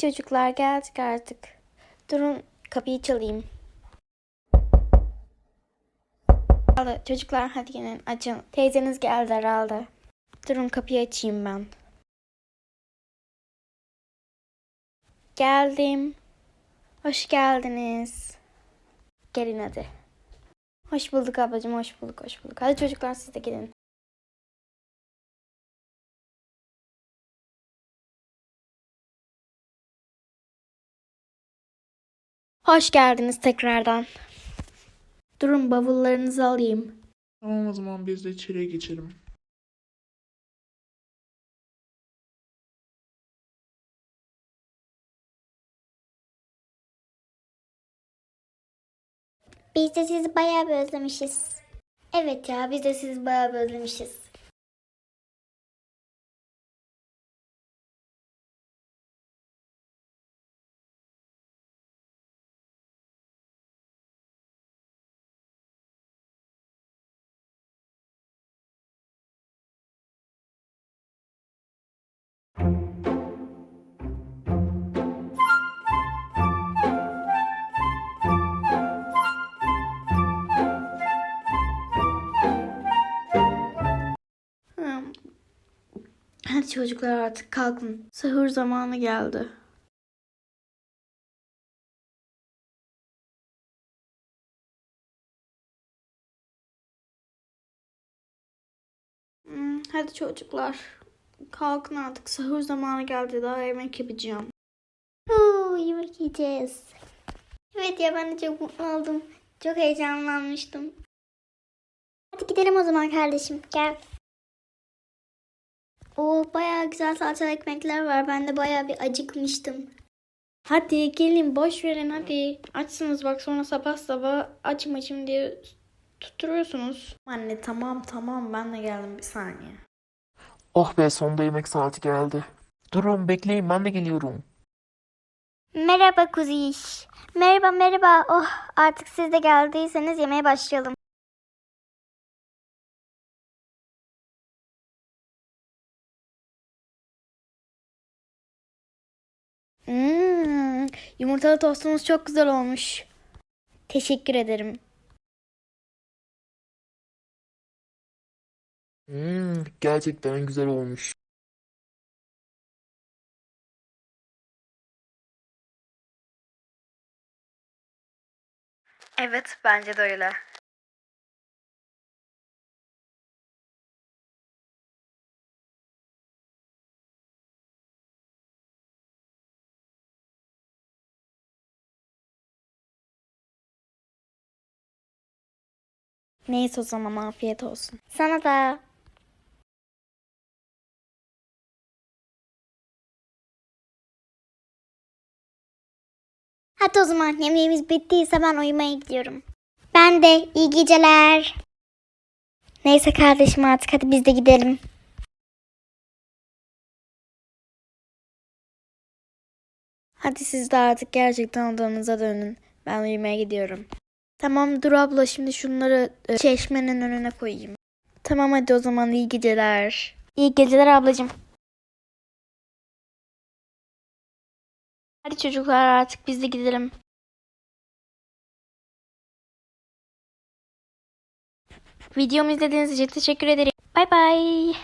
Çocuklar geldik artık. Durun kapıyı çalayım. Hadi çocuklar hadi gelin açın. Teyzeniz geldi herhalde. Durun kapıyı açayım ben. Geldim. Hoş geldiniz. Gelin hadi. Hoş bulduk ablacığım, hoş bulduk, hoş bulduk. Hadi çocuklar siz de gelin. Hoş geldiniz tekrardan. Durun bavullarınızı alayım. Tamam o zaman biz de içeriye geçelim. Biz de sizi bayağı bir özlemişiz. Evet ya biz de sizi bayağı bir özlemişiz. Hadi çocuklar artık kalkın. Sahur zamanı geldi. Hmm, Hadi çocuklar. Kalkın artık. Sahur zamanı geldi. Daha yemek yapacağım. Huu, yemek yiyeceğiz. Evet ya ben de çok mutlu oldum. Çok heyecanlanmıştım. Hadi gidelim o zaman kardeşim. Gel. O bayağı güzel salçalı ekmekler var. Ben de bayağı bir acıkmıştım. Hadi gelin boş verin hadi. Açsınız bak sonra sabah sabah açım açım diye tutturuyorsunuz. Anne tamam tamam ben de geldim bir saniye. Oh be sonunda yemek saati geldi. Durun bekleyin ben de geliyorum. Merhaba kuziş. Merhaba merhaba. Oh artık siz de geldiyseniz yemeğe başlayalım. Yumurtalı tostumuz çok güzel olmuş. Teşekkür ederim. Hmm, gerçekten güzel olmuş. Evet, bence de öyle. Neyse o zaman afiyet olsun. Sana da. Hadi o zaman yemeğimiz bittiyse ben uyumaya gidiyorum. Ben de iyi geceler. Neyse kardeşim artık hadi biz de gidelim. Hadi siz de artık gerçekten odanıza dönün. Ben uyumaya gidiyorum. Tamam dur abla şimdi şunları e, çeşmenin önüne koyayım. Tamam hadi o zaman iyi geceler. İyi geceler ablacığım. Hadi çocuklar artık biz de gidelim. Videomu izlediğiniz için teşekkür ederim. Bay bay.